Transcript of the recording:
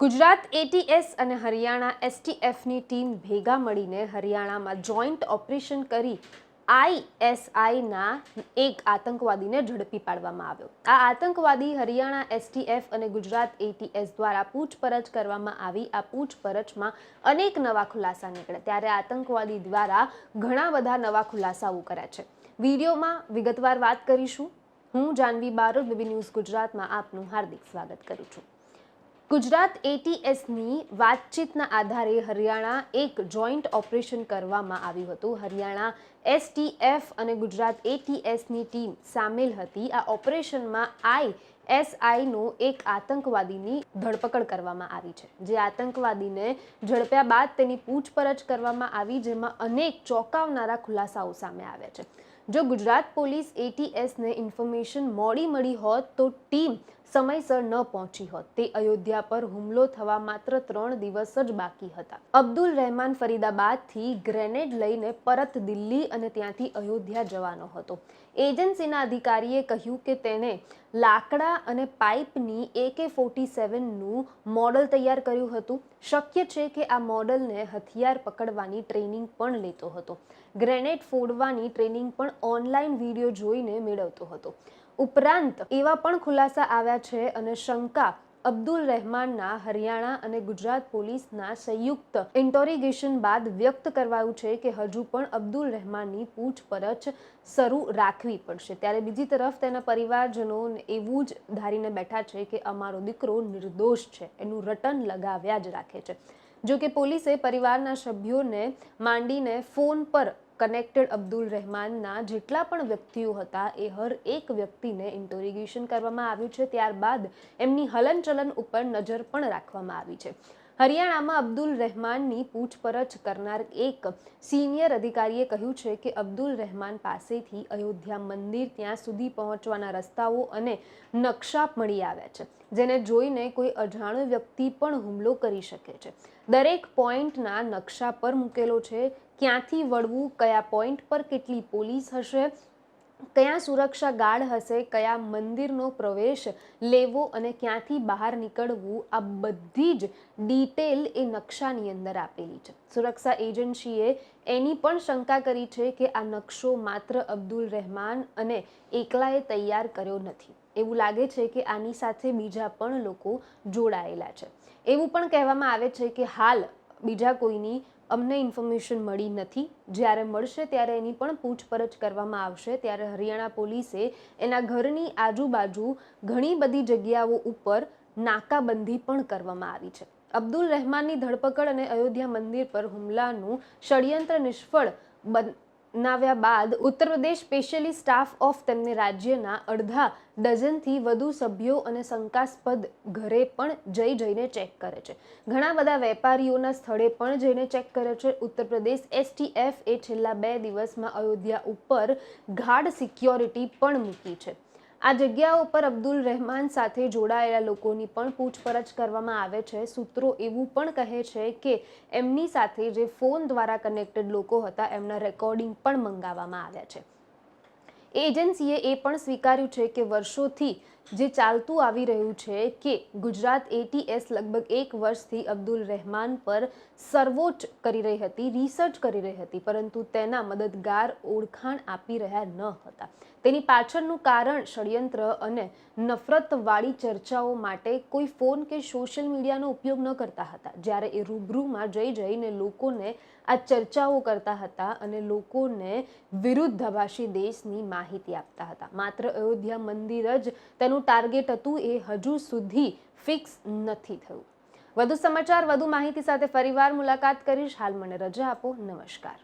Gujarat ATS અને Haryana એસટીએફની team ભેગા મળીને હરિયાણામાં જોઈન્ટ ઓપરેશન કરી આઈએસઆઈના એક આતંકવાદીને ઝડપી પાડવામાં આવ્યો. આ આતંકવાદી હરિયાણા એસટીએફ અને ગુજરાત એટીએસ દ્વારા પૂછપરછ કરવામાં આવી. આ પૂછપરછમાં અનેક નવા ખુલાસા નીકળ્યા. ત્યારે આતંકવાદી દ્વારા ઘણા બધા નવા ખુલાસાઓ કર્યા છે. વિડીયોમાં વિગતવાર વાત કરીશું. હું જાનવી બારોટ, બીબી ન્યૂઝ ગુજરાતમાં આપનું હાર્દિક સ્વાગત કરું છું. ગુજરાત એટીએસની વાતચીતના આધારે હરિયાણા એક જોઈન્ટ ઓપરેશન કરવામાં આવ્યું હતું. હરિયાણા એસટીએફ અને ગુજરાત એટીએસની ટીમ સામેલ હતી. આ ઓપરેશનમાં આઈ એસઆઈનો એક આતંકવાદીની ધરપકડ કરવામાં આવી છે. જે આતંકવાદીને ઝડપ્યા બાદ તેની પૂછપરછ કરવામાં આવી, જેમાં અનેક ચોંકાવનારા ખુલાસાઓ સામે આવ્યા છે. જો ગુજરાત પોલીસ એટીએસને ઇન્ફોર્મેશન મોડી મળી હોત તો ટીમ સમયસર ન પહોંચી હોત. તે અયોધ્યા પર હુમલો થવા માત્ર ત્રણ દિવસ જ બાકી હતા. અબ્દુલ રહેમાન ફરીદાબાદથી ગ્રેનેડ લઈને પરત દિલ્હી અને ત્યાંથી અયોધ્યા જવાનો હતો. એજન્સીના અધિકારીએ કહ્યું કે તેણે લાકડા અને પાઇપની એકે ફોર્ટી સેવનનું મોડલ તૈયાર કર્યું હતું. શક્ય છે કે આ મોડલને હથિયાર પકડવાની ટ્રેનિંગ પણ લેતો હતો. ગ્રેનેડ ફોડવાની ટ્રેનિંગ પણ ઓનલાઈન વીડિયો જોઈને મેળવતો હતો. ઉપરાંત એવા પણ ખુલાસા આવ્યા છે અને શંકા અબ્દુલ રહેમાનના હરિયાણા અને ગુજરાત પોલીસના સંયુક્ત ઇન્ટોરિગેશન બાદ વ્યક્ત કરવાયું છે કે હજુ પણ અબ્દુલ રહેમાનની પૂછપરછ શરૂ રાખવી પડશે. ત્યારે બીજી તરફ તેના પરિવારજનો એવું જ ધારીને બેઠા છે કે અમારો દીકરો નિર્દોષ છે, એનું રટન લગાવ્યા જ રાખે છે. જો કે પોલીસે પરિવારના સભ્યોને માંડીને ફોન પર કનેક્ટેડ અબ્દુલ રહેમાનના જેટલા પણ વ્યક્તિઓ હતા, એ હર એક વ્યક્તિને ઇન્ટોરિગેશન કરવામાં આવ્યું છે. ત્યારબાદ એમની હલનચલન ઉપર નજર પણ રાખવામાં આવી છે. હરિયાણામાં અબ્દુલ રહેમાનની પૂછપરછ કરનાર એક સિનિયર અધિકારીએ કહ્યું છે કે અબ્દુલ રહેમાન પાસેથી અયોધ્યા મંદિર ત્યાં સુધી પહોંચવાના રસ્તાઓ અને નકશા મળી આવ્યા છે, જેને જોઈને કોઈ અજાણ્યો વ્યક્તિ પણ હુમલો કરી શકે છે. દરેક પોઈન્ટના નકશા પર મૂકેલો છે, ક્યાંથી વળવું, કયા પોઈન્ટ પર કેટલી પોલીસ હશે કયા સુરક્ષા ગાર્ડ હશે, કયા મંદિરનો પ્રવેશ લેવો અને ક્યાંથી બહાર નીકળવું, આ બધી જ ડિટેલ એ નકશાની અંદર આપેલી છે. સુરક્ષા એજન્સીએ એની પણ શંકા કરી છે કે આ નકશો માત્ર અબ્દુલ રહેમાન અને એકલાએ તૈયાર કર્યો નથી. એવું લાગે છે કે આની સાથે બીજા પણ લોકો જોડાયેલા છે. એવું પણ કહેવામાં આવે છે કે હાલ બીજા કોઈની અમને ઇન્ફોર્મેશન મળી નથી. જ્યારે મળશે ત્યારે એની પણ પૂછપરછ કરવામાં આવશે. ત્યારે હરિયાણા પોલીસે એના ઘરની આજુબાજુ ઘણી બધી જગ્યાઓ ઉપર નાકાબંધી પણ કરવામાં આવી છે. અબ્દુલ રહેમાનની ધરપકડ અને અયોધ્યા મંદિર પર હુમલાનું ષડયંત્ર નિષ્ફળ બનાવ્યા બાદ Uttar Pradesh specially staff of તેમને રાજ્યના અડધા ડઝનથી વધુ સભ્યો અને શંકાસ્પદ ઘરે પણ જઈ જઈને ચેક કરે છે. ઘણા બધા વેપારીઓના સ્થળે પણ જઈને ચેક કરે છે. ઉત્તર પ્રદેશ એસટીએફ એ છેલ્લા બે દિવસમાં અયોધ્યા ઉપર ગાઢ સિક્યોરિટી પણ મૂકી છે. આ જગ્યાઓ પર અબ્દુલ રહેમાન સાથે જોડાયેલા લોકોની પણ પૂછપરછ કરવામાં આવે છે. સૂત્રો એવું પણ કહે છે કે એમની સાથે જે ફોન દ્વારા કનેક્ટેડ લોકો હતા, એમના રેકોર્ડિંગ પણ મંગાવવામાં આવ્યા છે. એજન્સીએ એ પણ સ્વીકાર્યું છે કે વર્ષોથી જે ચાલતું આવી રહ્યું છે કે ગુજરાત એટીએસ લગભગ એક વર્ષથી અબ્દુલ રહેમાન પર સર્વોચ્ચ કરી રહી હતી રિસર્ચ કરી રહી હતી, પરંતુ તેના મદદગાર ઓળખાણ આપી રહ્યા ન હતા. તેની પાછળનું કારણ ષડયંત્ર અને નફરતવાળી ચર્ચાઓ માટે કોઈ ફોન કે સોશિયલ મીડિયાનો ઉપયોગ ન કરતા હતા. જ્યારે એ રૂબરૂમાં જઈ જઈને લોકોને આ ચર્ચાઓ કરતા હતા અને લોકોને વિરુદ્ધાભાષી દેશની માહિતી આપતા હતા. માત્ર અયોધ્યા મંદિર જ તેનું ટાર્ગેટ હતું એ હજુ સુધી ફિક્સ નથી થયું. વધુ સમાચાર, વધુ માહિતી સાથે ફરીવાર મુલાકાત કરીશ. હાલ મને રજા આપો. નમસ્કાર.